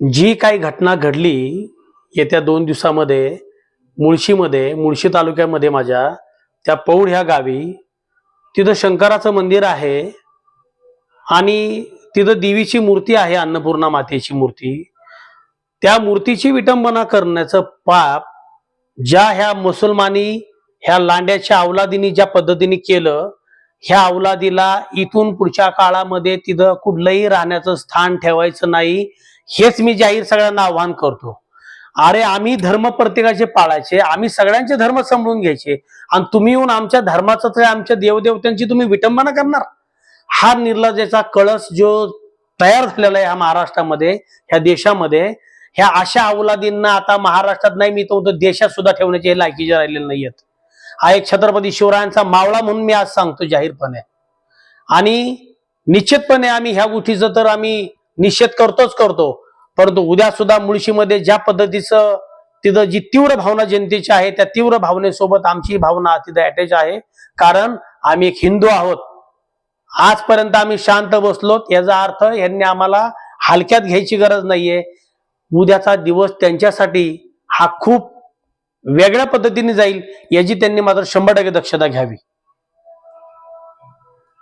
जी काही घटना घडली येत्या दोन दिवसामध्ये मुळशीमध्ये मुळशी तालुक्यामध्ये माझ्या त्या पौड ह्या गावी तिथं शंकराचं मंदिर आहे आणि तिथं देवीची मूर्ती आहे अन्नपूर्णा मातेची मूर्ती. त्या मूर्तीची विटंबना करण्याचं पाप ज्या ह्या मुसलमानी ह्या लांड्याच्या अवलादीने ज्या पद्धतीने केलं ह्या अवलादीला इथून पुढच्या काळामध्ये तिथं कुठलंही राहण्याचं स्थान ठेवायचं नाही हेच मी जाहीर सगळ्यांना आव्हान करतो. अरे आम्ही धर्म प्रत्येकाचे पाळायचे आम्ही सगळ्यांचे धर्म समजून घ्यायचे आणि तुम्ही येऊन आमच्या धर्माचं तर आमच्या देवदेवतांची तुम्ही विटंबना करणार. हा निर्लजेचा कळस जो तयार झालेला आहे ह्या महाराष्ट्रामध्ये ह्या देशामध्ये ह्या अशा अवलादींना आता महाराष्ट्रात नाही मी तो देशात सुद्धा ठेवण्याचे लायकीचे राहिलेले नाहीयेत. हा एक छत्रपती शिवरायांचा मावळा म्हणून मी आज सांगतो जाहीरपणे. आणि निश्चितपणे आम्ही ह्या गोष्टीचं तर आम्ही निषेध करतोच करतो. परंतु उद्या सुद्धा मुळशीमध्ये ज्या पद्धतीचं तिथं जी तीव्र भावना जनतेची आहे त्या तीव्र भावनेसोबत आमची भावना तिथं अटॅच आहे. कारण आम्ही एक हिंदू आहोत. आजपर्यंत आम्ही शांत बसलो याचा अर्थ यांनी आम्हाला हलक्यात घ्यायची गरज नाहीये. उद्याचा दिवस त्यांच्यासाठी हा खूप वेगळ्या पद्धतीने जाईल याची त्यांनी मात्र शंभर टक्के दक्षता घ्यावी.